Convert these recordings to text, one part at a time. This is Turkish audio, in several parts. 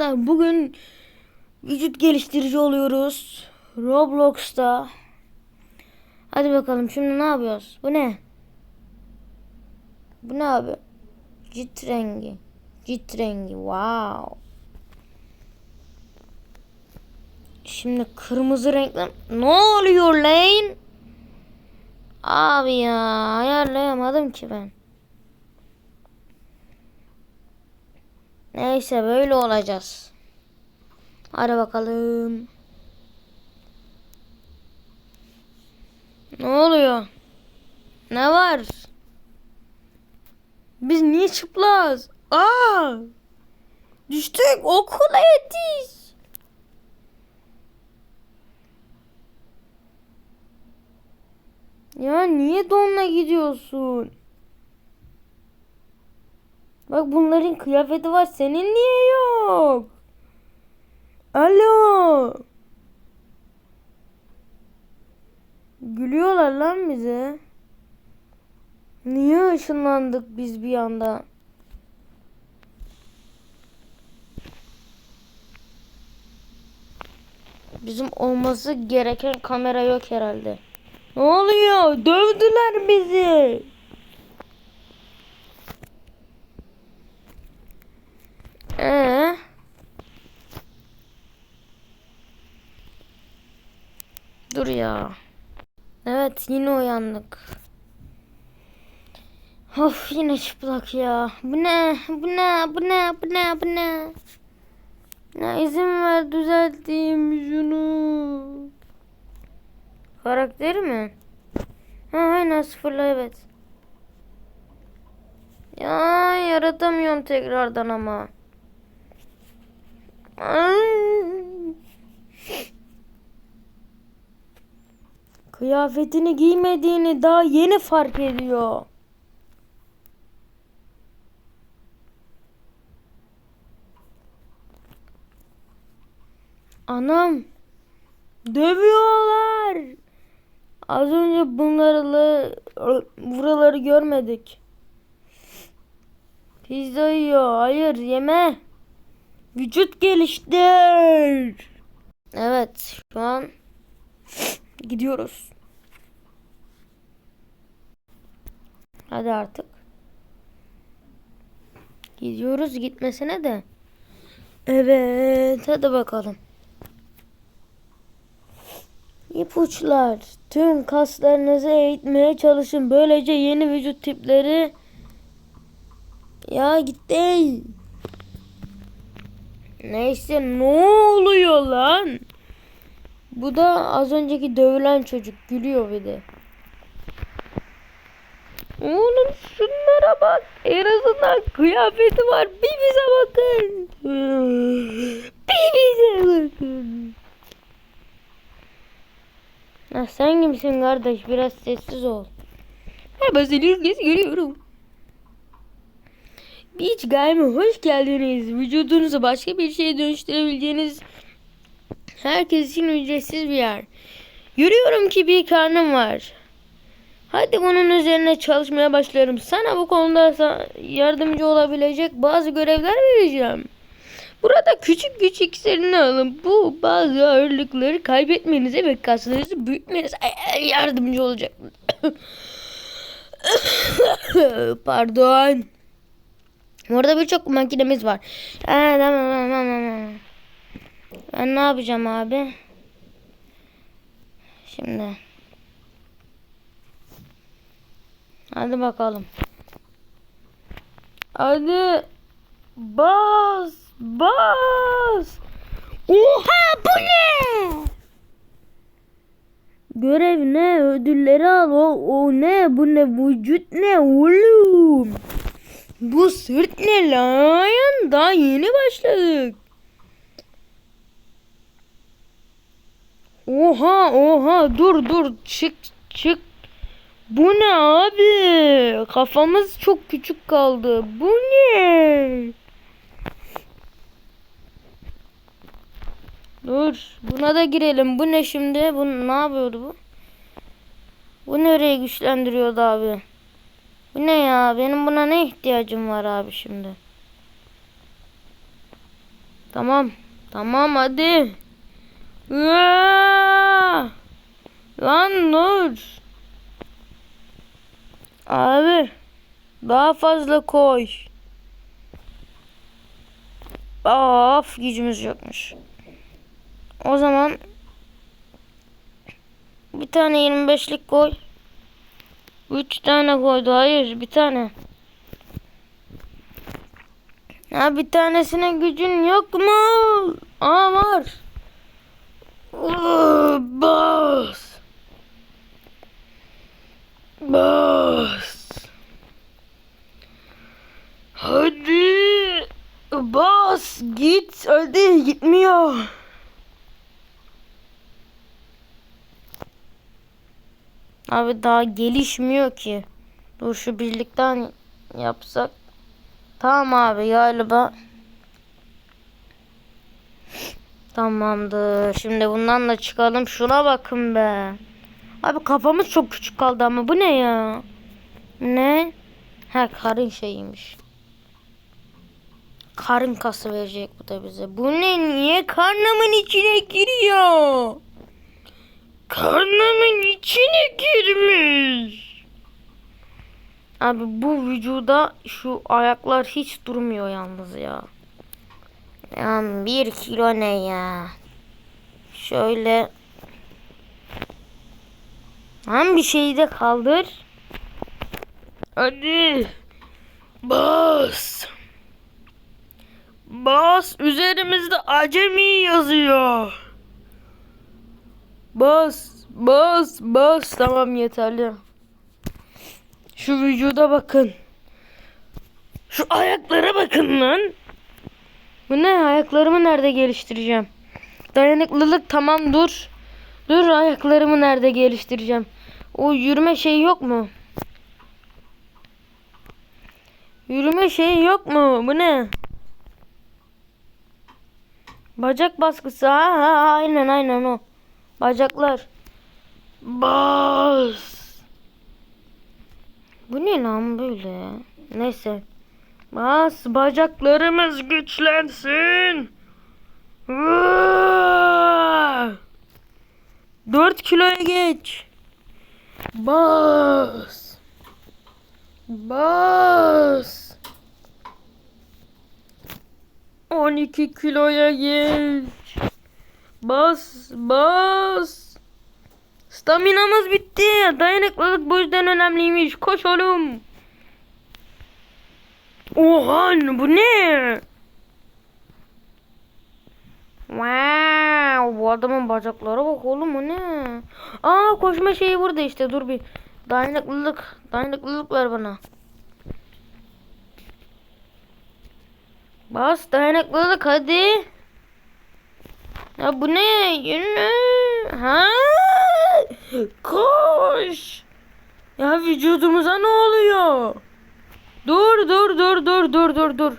Da bugün vücut geliştirici oluyoruz. Roblox'ta. Hadi bakalım şimdi ne yapıyoruz? Bu ne? Bu ne abi? Cit rengi. Cit rengi. Wow. Şimdi kırmızı renkler. Ne oluyor lan? Abi ya ayarlayamadım ki ben. Neyse böyle olacağız. Hadi bakalım. Ne oluyor? Ne var? Biz niye çıplaz? Aa! Düştük okula yetiş. Ya niye donla gidiyorsun? Bak bunların kıyafeti var. Senin niye yok? Alo. Gülüyorlar lan bize. Niye ışınlandık biz bir anda? Bizim olması gereken kamera yok herhalde. Ne oluyor? Dövdüler bizi. Ee? Dur ya. Evet yine uyandık. Of yine çıplak ya. Bu ne? Bu ne? Bu ne? Bu ne? Bu ne? Ne izin ver düzelteyim şunu. Karakteri mi? Ha aynen sıfırla evet. Ya yaratamıyorum tekrardan ama. Ay. Kıyafetini giymediğini daha yeni fark ediyor. Anam. Dövüyorlar. Az önce bunları buraları görmedik. Pizza yiyor. Hayır yeme. Vücut geliştir. Evet şu an gidiyoruz. Hadi artık. Gidiyoruz gitmesine de. Evet hadi bakalım. İpuçlar. Tüm kaslarınızı eğitmeye çalışın. Böylece yeni vücut tipleri ya gitti. Neyse ne oluyor lan? Bu da az önceki dövülen çocuk gülüyor bir de. Oğlum şunlara bak. En azından kıyafeti var. Bir bize bakın. Bir bize bakın. Ha, sen kimsin kardeş? Biraz sessiz ol. Merhaba seni ilk kez görüyorum. Beach Game'e hoş geldiniz. Vücudunuzu başka bir şeye dönüştürebileceğiniz herkes için ücretsiz bir yer. Görüyorum ki bir karnım var. Hadi bunun üzerine çalışmaya başlıyorum. Sana bu konuda yardımcı olabilecek bazı görevler vereceğim. Burada küçük güç iksirini alın. Bu bazı ağırlıkları kaybetmenize ve kaslarınızı büyütmenize yardımcı olacak. Pardon. Orada birçok makinemiz var. Ben ne yapacağım abi? Şimdi. Hadi bakalım. Hadi. Bas. Bas. Oha bu ne? Görev ne? Ödülleri al. O, o ne? Bu ne? Vücut ne oğlum? Bu sırt ne lan? Daha yeni başladık. Oha oha dur dur çık çık. Bu ne abi? Kafamız çok küçük kaldı. Bu ne? Dur. Buna da girelim. Bu ne şimdi? Bu ne yapıyordu bu? Bu nereye güçlendiriyordu abi? Bu ne ya? Benim buna ne ihtiyacım var abi şimdi? Tamam. Tamam hadi. Aa! Lan dur. Abi. Daha fazla koy. Of gücümüz yokmuş. O zaman bir tane 25'lik koy. 3 tane koydu. Hayır bir tane. Ya bir tanesine gücün yok mu? Aa var. Bas. Bas. Hadi. Bas. Git. Hadi gitmiyor. Abi daha gelişmiyor ki. Dur şu birlikten yapsak. Tamam abi galiba. Tamamdır. Şimdi bundan da çıkalım. Şuna bakın be. Abi kafamız çok küçük kaldı ama bu ne ya? Ne? Ha karın şeyiymiş. Karın kası verecek bu da bize. Bu ne? Niye karnımın içine giriyor? Karnımın içine girmiş. Abi bu vücuda şu ayaklar hiç durmuyor yalnız ya. Ya bir kilo ne ya? Şöyle. Hem bir şeyi de kaldır. Hadi. Bas. Bas. Üzerimizde acemi yazıyor. Bas. Bas. Bas. Tamam yeterli. Şu vücuda bakın. Şu ayaklara bakın lan. Bu ne? Ayaklarımı nerede geliştireceğim? Dayanıklılık tamam dur. Dur ayaklarımı nerede geliştireceğim? O yürüme şeyi yok mu? Yürüme şeyi yok mu? Bu ne? Bacak baskısı. Ha, ha aynen aynen o. Bacaklar. Bas. Bu ne lan böyle? Neyse. Bas bacaklarımız güçlensin. Vaa! 4 kiloya geç. Bas. Bas. 12 kiloya geç. Bas, bas. Staminamız bitti. Dayanıklılık bu yüzden önemliymiş. Koş oğlum. Oha bu ne? Wow, bu adamın bacaklara bak oğlum o ne? Aa koşma şeyi burada işte dur bir. Dayanıklılık, dayanıklılık ver bana. Bas dayanıklılık hadi. Ya bu ne? Yürü. Ha? Koş. Ya vücudumuza ne oluyor? Dur dur dur dur dur dur dur.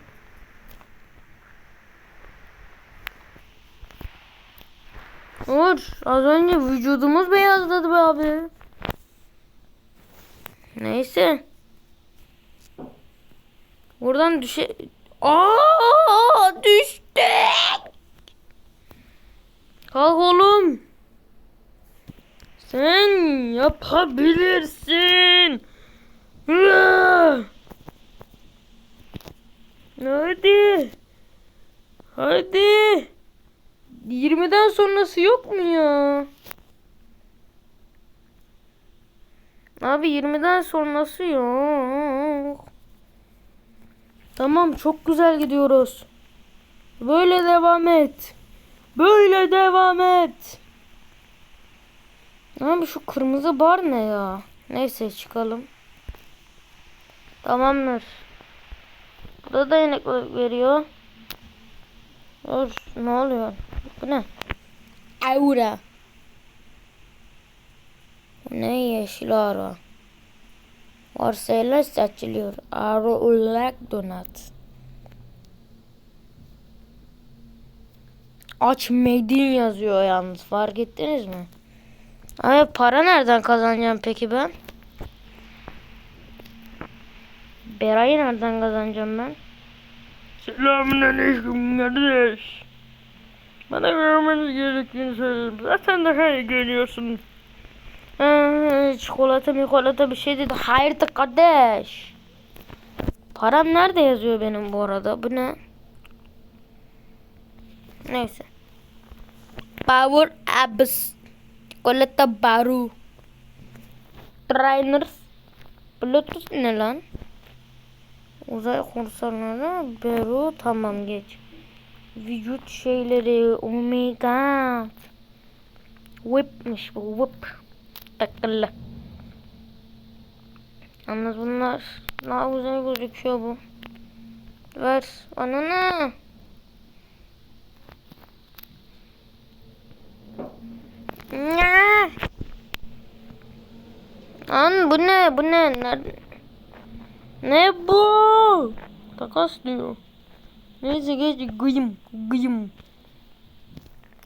Dur. Az önce vücudumuz beyazladı be abi. Neyse. Buradan düşe... Aa düştük. Kalk oğlum. Sen yapabilirsin. Hadi. Hadi. 20'den sonrası yok mu ya? Abi 20'den sonrası yok. Tamam çok güzel gidiyoruz. Böyle devam et. Böyle devam et. Abi şu kırmızı bar ne ya? Neyse çıkalım. Tamamdır. Bu da dayanıklılık veriyor. Dur ne oluyor? Bu ne? Aura. Bu ne yeşil ara? Varsayılar saçılıyor. Ara olarak donat. Aç Medin yazıyor yalnız. Fark ettiniz mi? Abi para nereden kazanacağım peki ben? Beray'ı nereden kazanacağım ben? Selamünaleyküm kardeş. Bana görmeniz gerektiğini söyledim. Zaten daha iyi görüyorsun. Ha, çikolata mikolata bir şey dedi. Hayırdır kardeş? Param nerede yazıyor benim bu arada? Bu ne? Neyse. Power Abs. Çikolata baru. Trainers. Bluetooth ne lan? Uzay korsanları Beru tamam geç. Vücut şeyleri oh my god. Whip'miş bu whip. Takılı. Yalnız bunlar daha güzel gözüküyor bu. Ver? Ne? Lan bu ne? Bu ne? Nerede? Ne bu? Takas diyor. Neyse geç gıyım gıyım.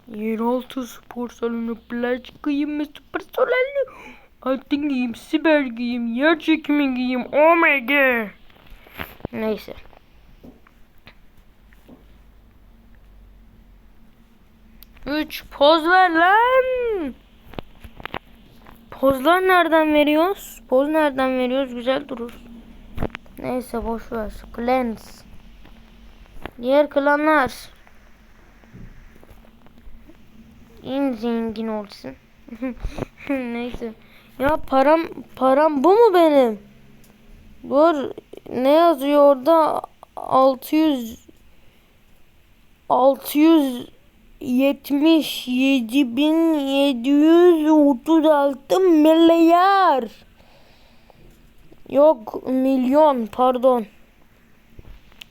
Yeraltı spor salonu plaj ve spor salonu. Altın giyim, siber giyim, yer çekimi giyim. Oh my god. Neyse. Üç poz ver lan. Pozlar nereden veriyoruz? Poz nereden veriyoruz? Güzel durur. Neyse boş ver. Clans. Diğer klanlar. En zengin olsun. Neyse. Ya param param bu mu benim? Dur. Ne yazıyor orada? 600 677.736 milyar. Yok milyon pardon.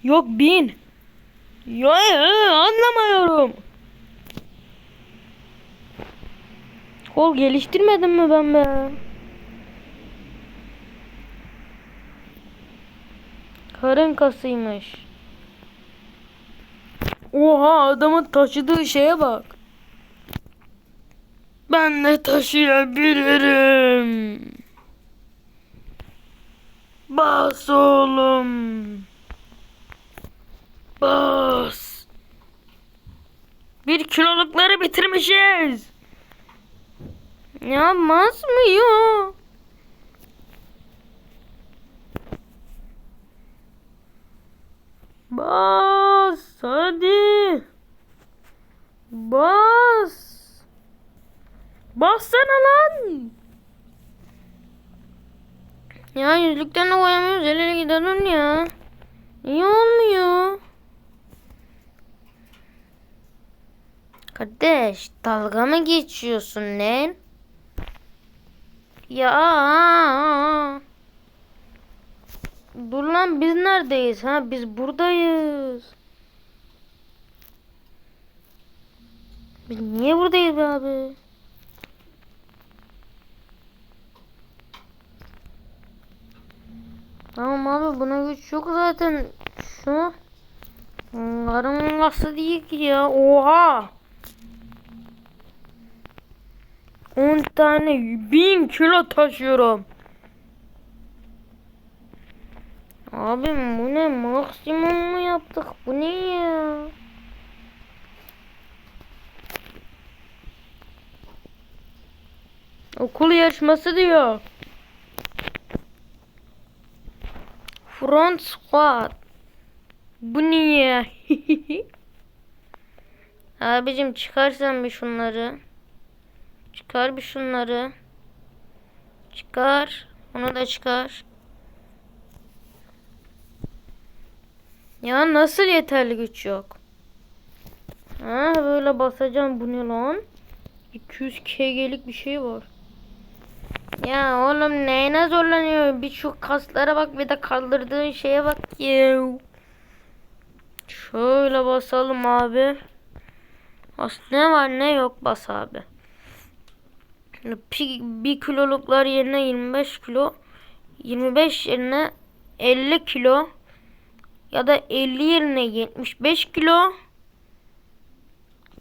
Yok bin. Ya, ya anlamıyorum. Kol geliştirmedim mi ben be? Karın kasıymış. Oha adamın taşıdığı şeye bak. Ben de taşıyabilirim. Bas oğlum. Bas. Bir kilolukları bitirmişiz. Yapmaz mı ya? Bas hadi. Bas. Bassana lan. Ya yüzlükten de koyamıyoruz. El ele gidelim ya. Niye olmuyor? Kardeş dalga mı geçiyorsun lan? Ya. Dur lan biz neredeyiz ha? Biz buradayız. Biz niye buradayız be abi? Tamam abi buna güç yok zaten. Şu Karın nasıl değil ki ya? Oha! 10 tane 1000 kilo taşıyorum. Abim bu ne? Maksimum mu yaptık? Bu ne ya? Okul yarışması diyor. Front squat. Bu niye? Abicim çıkarsan bir şunları. Çıkar bir şunları. Çıkar. Onu da çıkar. Ya nasıl yeterli güç yok? Ha böyle basacağım bu ne lan? 200 kg'lik bir şey var. Ya oğlum neyine zorlanıyor? Bir şu kaslara bak bir de kaldırdığın şeye bak ya. Şöyle basalım abi. As ne var ne yok bas abi. Bir, bir kiloluklar yerine 25 kilo. 25 yerine 50 kilo. Ya da 50 yerine 75 kilo.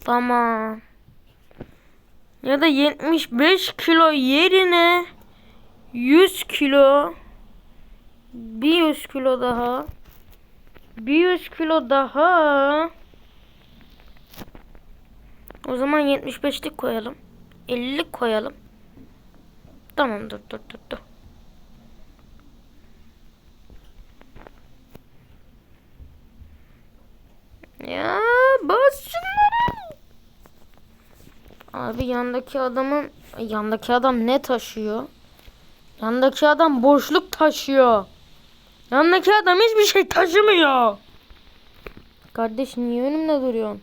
Tamam. Ya da 75 kilo yerine 100 kilo. Bir 100 kilo daha. Bir 100 kilo daha. O zaman 75'lik koyalım. 50'lik koyalım. Tamam dur dur dur dur. Ya bas şunları. Abi yandaki adamın yandaki adam ne taşıyor? Yandaki adam boşluk taşıyor. Yandaki adam hiçbir şey taşımıyor. Kardeş niye önümde duruyorsun?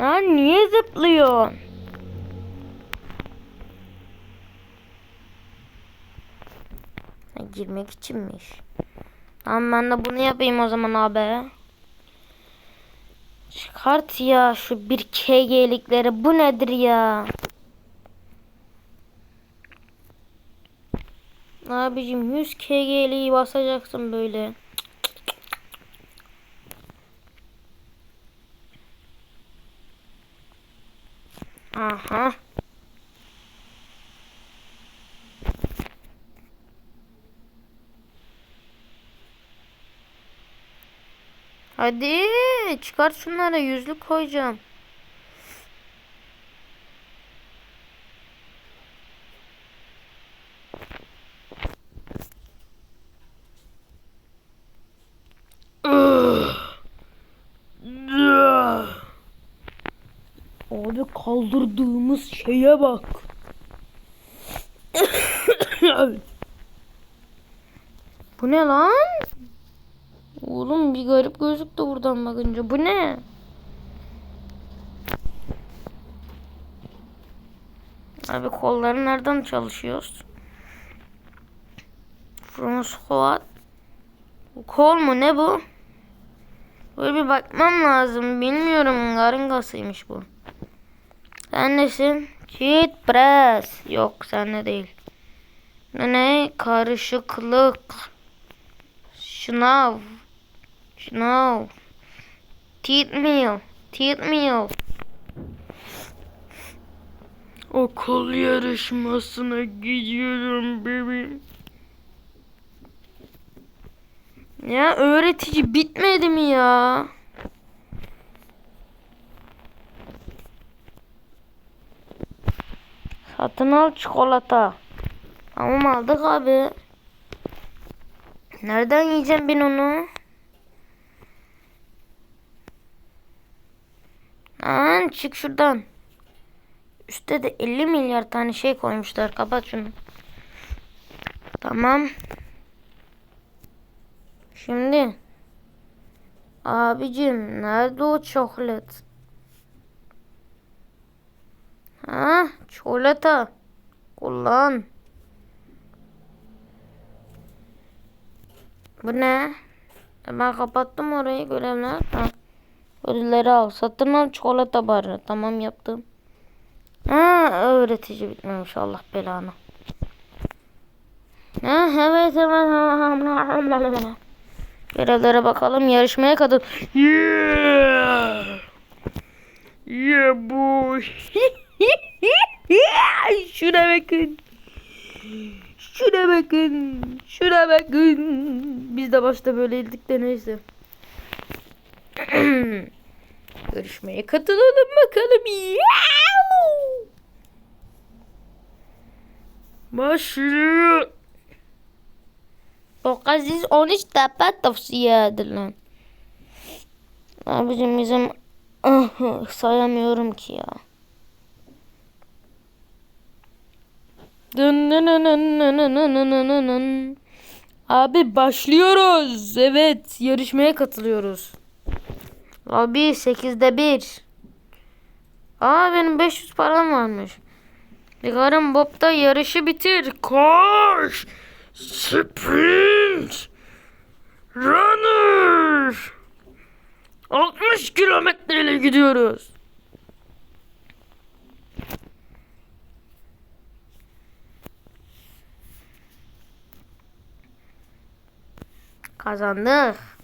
Lan niye zıplıyorsun? Girmek içinmiş. Tamam ben de bunu yapayım o zaman abi. Çıkart ya şu bir KG'likleri. Bu nedir ya? Abicim 100 KG'liği basacaksın böyle. Aha. Hadi çıkart şunları yüzlük koyacağım. Abi kaldırdığımız şeye bak. Bu ne lan? Oğlum bir garip gözüktü buradan bakınca. Bu ne? Abi kolları nereden çalışıyoruz? Bu kol mu ne bu? Böyle bir bakmam lazım. Bilmiyorum. Karın kasıymış bu. Sen nesin? Cheat press. Yok sen de değil. Ne? Karışıklık. Şınav. Şınav. Teeth meal. Teeth meal. Okul yarışmasına gidiyorum bebeğim. Ya öğretici bitmedi mi ya? Satın al çikolata. Tamam aldık abi. Nereden yiyeceğim ben onu? Çık şuradan. Üstte de 50 milyar tane şey koymuşlar. Kapat şunu. Tamam. Şimdi. Abicim nerede o çikolat? Ha, çikolata. Kullan. Bu ne? Ben kapattım orayı görevler. Ha. Ödülleri al. Satın al çikolata barı. Tamam yaptım. Ha öğretici bitmemiş Allah belanı. Ha evet evet. Görevlere bakalım. Yarışmaya katıl. Yeah. Yeah boy. Şuna bakın. Şuna bakın. Şuna bakın. Biz de başta böyleydik de neyse. Görüşmeye katılalım bakalım. Başlıyor. O aziz 13 defa tavsiye edilen. Abicim bizim sayamıyorum ki ya. Abi başlıyoruz. Evet yarışmaya katılıyoruz. Abi 8'de 1. Aa benim 500 param varmış. Ligarım Bob'da yarışı bitir. Koş. Sprint. Runner. 60 kilometreyle gidiyoruz. Kazandık.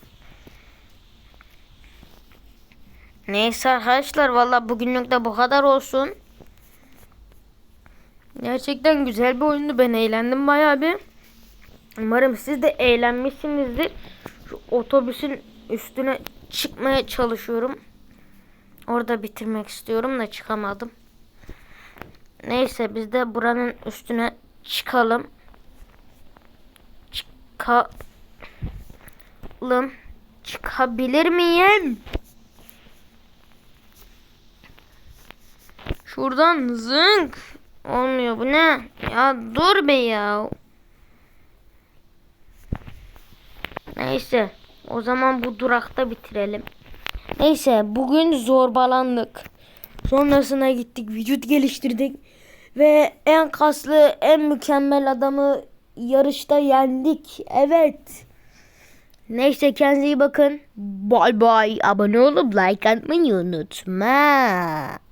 Neyse arkadaşlar valla bugünlük de bu kadar olsun. Gerçekten güzel bir oyundu. Ben eğlendim bayağı bir. Umarım siz de eğlenmişsinizdir. Şu otobüsün üstüne çıkmaya çalışıyorum. Orada bitirmek istiyorum da çıkamadım. Neyse biz de buranın üstüne çıkalım. Çıkalım. Çıkabilir miyim? Şuradan zınk. Olmuyor bu ne? Ya dur be ya. Neyse. O zaman bu durakta bitirelim. Neyse bugün zorbalandık. Sonrasına gittik vücut geliştirdik. Ve en kaslı en mükemmel adamı yarışta yendik. Evet. Neyse kendinize iyi bakın. Bye bye. Abone olup like atmayı unutma.